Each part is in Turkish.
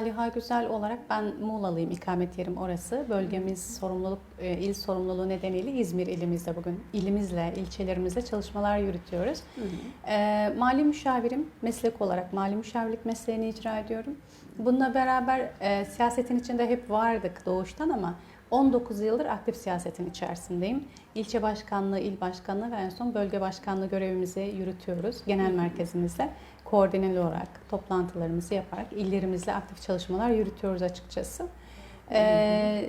Aliha Güzel olarak ben Muğla'lıyım, ikamet yerim orası. Bölgemiz sorumluluk, e, il sorumluluğu nedeniyle İzmir ilimizde bugün ilimizle, ilçelerimizle çalışmalar yürütüyoruz. E, mali müşavirim, meslek olarak mali müşavirlik mesleğini icra ediyorum. Bununla beraber e, siyasetin içinde hep vardık doğuştan ama 19 yıldır aktif siyasetin içerisindeyim. İlçe başkanlığı, il başkanlığı ve en son bölge başkanlığı görevimizi yürütüyoruz genel merkezimizle. Koordineli olarak toplantılarımızı yaparak illerimizle aktif çalışmalar yürütüyoruz açıkçası. Ee,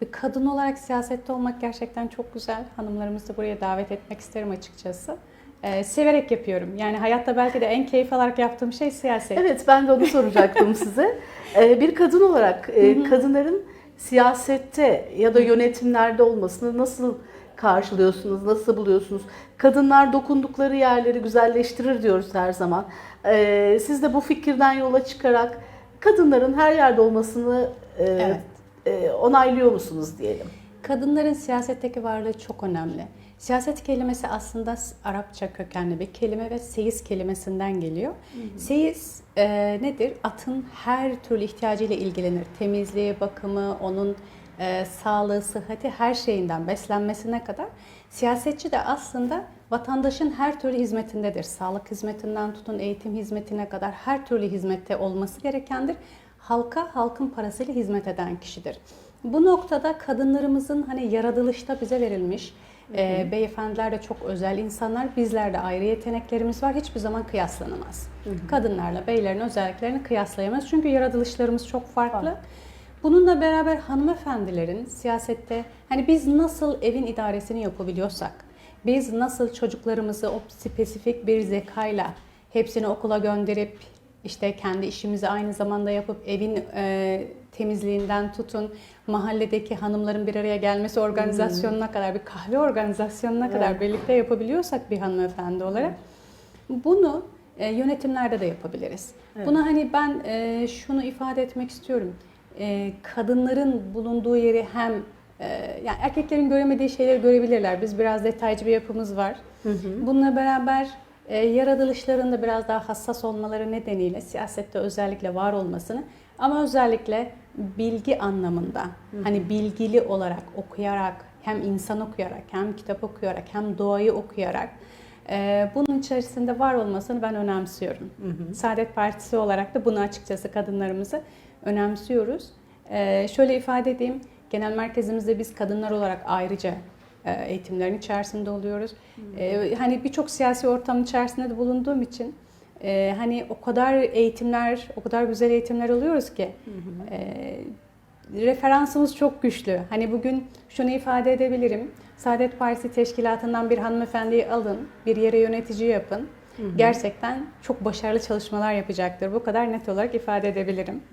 bir kadın olarak siyasette olmak gerçekten çok güzel. Hanımlarımızı da buraya davet etmek isterim açıkçası. Ee, severek yapıyorum. Yani hayatta belki de en keyif alarak yaptığım şey siyaset. Evet ben de onu soracaktım size. Ee, Bir kadın olarak e, kadınların siyasette ya da yönetimlerde olmasını nasıl karşılıyorsunuz, nasıl buluyorsunuz? Kadınlar dokundukları yerleri güzelleştirir diyoruz her zaman. Ee, Siz de bu fikirden yola çıkarak kadınların her yerde olmasını e, Evet. e, onaylıyor musunuz diyelim? Kadınların siyasetteki varlığı çok önemli. Siyaset kelimesi aslında Arapça kökenli bir kelime ve seyis kelimesinden geliyor. Seyis e, nedir? Atın her türlü ihtiyacıyla ilgilenir. Temizliği, bakımı, onun e, sağlığı, sıhhati her şeyinden beslenmesine kadar. Siyasetçi de aslında vatandaşın her türlü hizmetindedir. Sağlık hizmetinden tutun eğitim hizmetine kadar her türlü hizmette olması gerekendir. Halka halkın parasıyla hizmet eden kişidir. Bu noktada kadınlarımızın hani yaratılışta bize verilmiş e, beyefendiler de çok özel insanlar. Bizlerde ayrı yeteneklerimiz var. Hiçbir zaman kıyaslanamaz. Kadınlarla beylerin özelliklerini kıyaslayamayız. Çünkü yaratılışlarımız çok farklı. Bununla beraber hanımefendilerin siyasette hani biz nasıl evin idaresini yapabiliyorsak, biz nasıl çocuklarımızı o spesifik bir zekayla hepsini okula gönderip işte kendi işimizi aynı zamanda yapıp evin e, temizliğinden tutun mahalledeki hanımların bir araya gelmesi organizasyonuna kadar bir kahve organizasyonuna kadar Evet. birlikte yapabiliyorsak bir hanımefendi olarak bunu e, yönetimlerde de yapabiliriz. Evet. Buna hani ben e, şunu ifade etmek istiyorum. E, kadınların bulunduğu yeri hem e, yani erkeklerin göremediği şeyleri görebilirler. Biz biraz detaycı bir yapımız var. Bununla beraber e, yaratılışlarında biraz daha hassas olmaları nedeniyle siyasette özellikle var olmasını ama özellikle bilgi anlamında hani bilgili olarak okuyarak hem insan okuyarak hem kitap okuyarak hem doğayı okuyarak e, bunun içerisinde var olmasını ben önemsiyorum. Saadet Partisi olarak da bunu açıkçası kadınlarımızı önemsiyoruz. E, şöyle ifade edeyim, genel merkezimizde biz kadınlar olarak ayrıca eğitimlerin içerisinde oluyoruz. E, hani birçok siyasi ortamın içerisinde de bulunduğum için e, hani o kadar eğitimler, o kadar güzel eğitimler alıyoruz ki e, referansımız çok güçlü. Hani bugün şunu ifade edebilirim. Saadet Partisi teşkilatından bir hanımefendiyi alın, bir yere yönetici yapın. Gerçekten çok başarılı çalışmalar yapacaktır. Bu kadar net olarak ifade edebilirim.